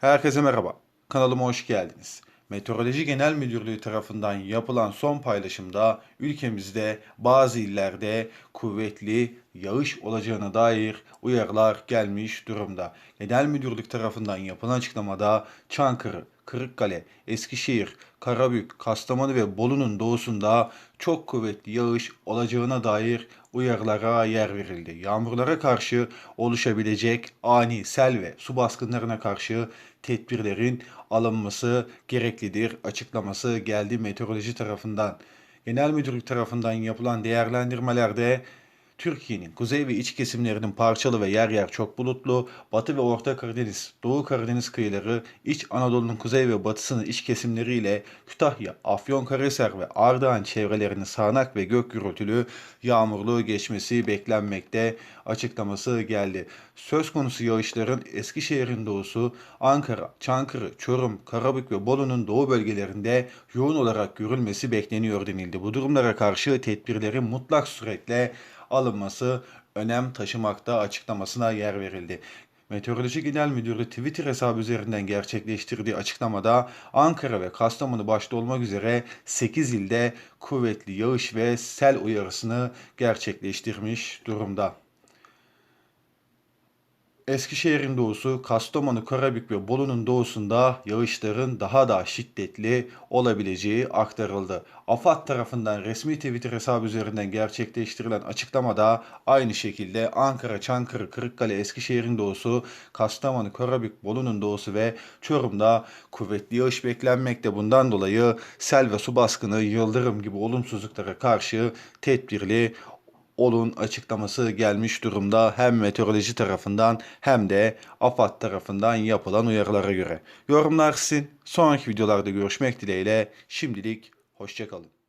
Herkese merhaba. Kanalıma hoş geldiniz. Meteoroloji Genel Müdürlüğü tarafından yapılan son paylaşımda ülkemizde bazı illerde kuvvetli yağış olacağına dair uyarılar gelmiş durumda. Genel Müdürlük tarafından yapılan açıklamada Çankırı, Kırıkkale, Eskişehir, Karabük, Kastamonu ve Bolu'nun doğusunda çok kuvvetli yağış olacağına dair uyarılara yer verildi. Yağmurlara karşı oluşabilecek ani sel ve su baskınlarına karşı tedbirlerin alınması gereklidir açıklaması geldi meteoroloji tarafından. Genel Müdürlük tarafından yapılan değerlendirmelerde Türkiye'nin kuzey ve iç kesimlerinin parçalı ve yer yer çok bulutlu, Batı ve Orta Karadeniz, Doğu Karadeniz kıyıları, İç Anadolu'nun kuzey ve batısının iç kesimleriyle Kütahya, Afyonkarahisar ve Ardahan çevrelerinin sağanak ve gök gürültülü yağmurlu geçmesi beklenmekte açıklaması geldi. Söz konusu yağışların Eskişehir'in doğusu, Ankara, Çankırı, Çorum, Karabük ve Bolu'nun doğu bölgelerinde yoğun olarak görülmesi bekleniyor denildi. Bu durumlara karşı tedbirlerin mutlak suretle alınması önem taşımakta açıklamasına yer verildi. Meteoroloji Genel Müdürlüğü Twitter hesabı üzerinden gerçekleştirdiği açıklamada Ankara ve Kastamonu başta olmak üzere 8 ilde kuvvetli yağış ve sel uyarısını gerçekleştirmiş durumda. Eskişehir'in doğusu, Kastamonu, Karabük ve Bolu'nun doğusunda yağışların daha da şiddetli olabileceği aktarıldı. AFAD tarafından resmi Twitter hesabı üzerinden gerçekleştirilen açıklamada aynı şekilde Ankara, Çankırı, Kırıkkale, Eskişehir'in doğusu, Kastamonu, Karabük, Bolu'nun doğusu ve Çorum'da kuvvetli yağış beklenmekte. Bundan dolayı sel ve su baskını, yıldırım gibi olumsuzluklara karşı tedbirli olun açıklaması gelmiş durumda hem meteoroloji tarafından hem de AFAD tarafından yapılan uyarılara göre. Yorumlar sizin. Sonraki videolarda görüşmek dileğiyle şimdilik hoşçakalın.